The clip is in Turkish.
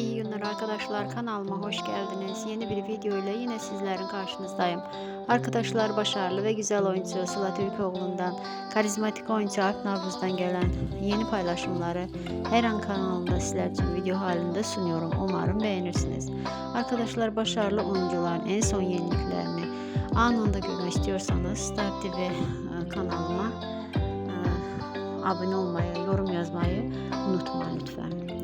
İyi günler arkadaşlar kanalıma hoş geldiniz. Yeni bir video ile yine sizlerin karşınızdayım. Arkadaşlar başarılı ve güzel oyuncu Sıla Türkoğlu'ndan, karizmatik oyuncu Alp Navruz'dan gelen yeni paylaşımları her an kanalımda sizler için video halinde sunuyorum. Umarım beğenirsiniz. Arkadaşlar başarılı oyuncuların en son yeniliklerini anında görmek istiyorsanız Star TV e, kanalıma e, abone olmayı, yorum yazmayı.